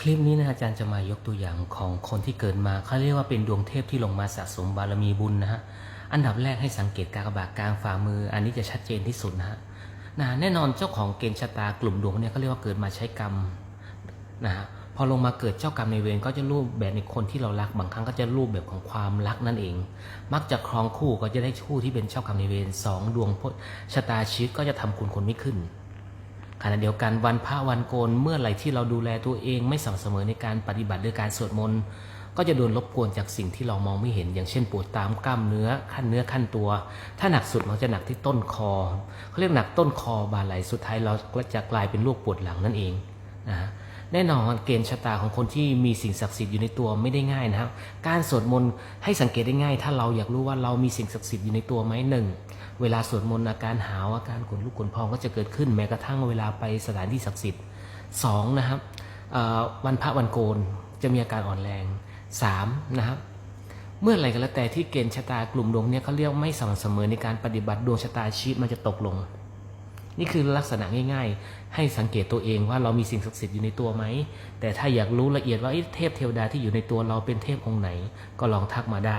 คลิปนี้นะอาจารย์จะมายกตัวอย่างของคนที่เกิดมาเขาเรียกว่าเป็นดวงเทพที่ลงมาสะสมบารมีบุญนะฮะอันดับแรกให้สังเกตกากบาทกลางฝ่ามือ อันนี้จะชัดเจนที่สุดนะฮะนะแน่นอนเจ้าของเกณฑ์ชะตากลุ่มดวงเนี่ยเขาเรียกว่าเกิดมาใช้กรรมนะฮะพอลงมาเกิดเจ้ากรรมในเวรก็จะรูปแบบในคนที่เรารักบางครั้งก็จะรูปแบบของความรักนั่นเอง มักจะครองคู่ก็จะได้คู่ที่เป็นเจ้ากรรมในเวรสองดวงชะตาชีวิตก็จะทำคุณคนไม่ขึ้น ขณะเดียวกันวันพระวันโกนเมื่อไหร่ที่เราดูแลตัวเองไม่สม่ำเสมอในการปฏิบัติหรือการสวดมนต์ก็จะโดนรบกวนจากสิ่งที่เรามองไม่เห็น อย่างเช่นปวดตามกล้ามเนื้อขั้นเนื้อขั้นตัว ถ้าหนักสุดมันจะหนักที่ต้นคอเขาเรียกหนักต้นคอบาไหลสุดท้ายเราก็จะกลายเป็นโรคปวดหลังนั่นเองนะฮะแน่นอนเกณฑ์ชะตาของคนที่มีสิ่งศักดิ์สิทธิ์อยู่ในตัวไม่ได้ง่ายนะครับ การสวดมนต์ให้สังเกตได้ง่าย ถ้าเราอยากรู้ว่าเรามีสิ่งศักดิ์สิทธิ์อยู่ในตัวไหมหนึ่ง เวลาสวดมนต์อาการหาวอาการขนลุกขนพองก็จะเกิดขึ้น แม้กระทั่งเวลาไปสถานที่ศักดิ์สิทธิ์สองนะครับวันพระวันโกนจะมีอาการอ่อนแรงสามนะครับเมื่อไรก็แล้วแต่ที่เกณฑ์ชะตากลุ่มดวงเนี่ยเขาเรียกไม่สม่ำเสมอในการปฏิบัติดวงชะตาชีวิตมันจะตกลง นี่คือลักษณะง่าย ๆ ให้สังเกตตัวเองว่าเรามีสิ่งศักดิ์สิทธิ์อยู่ในตัวไหม แต่ถ้าอยากรู้ละเอียดว่าเทพเทวดาที่อยู่ในตัวเราเป็นเทพองค์ไหน ก็ลองทักมาได้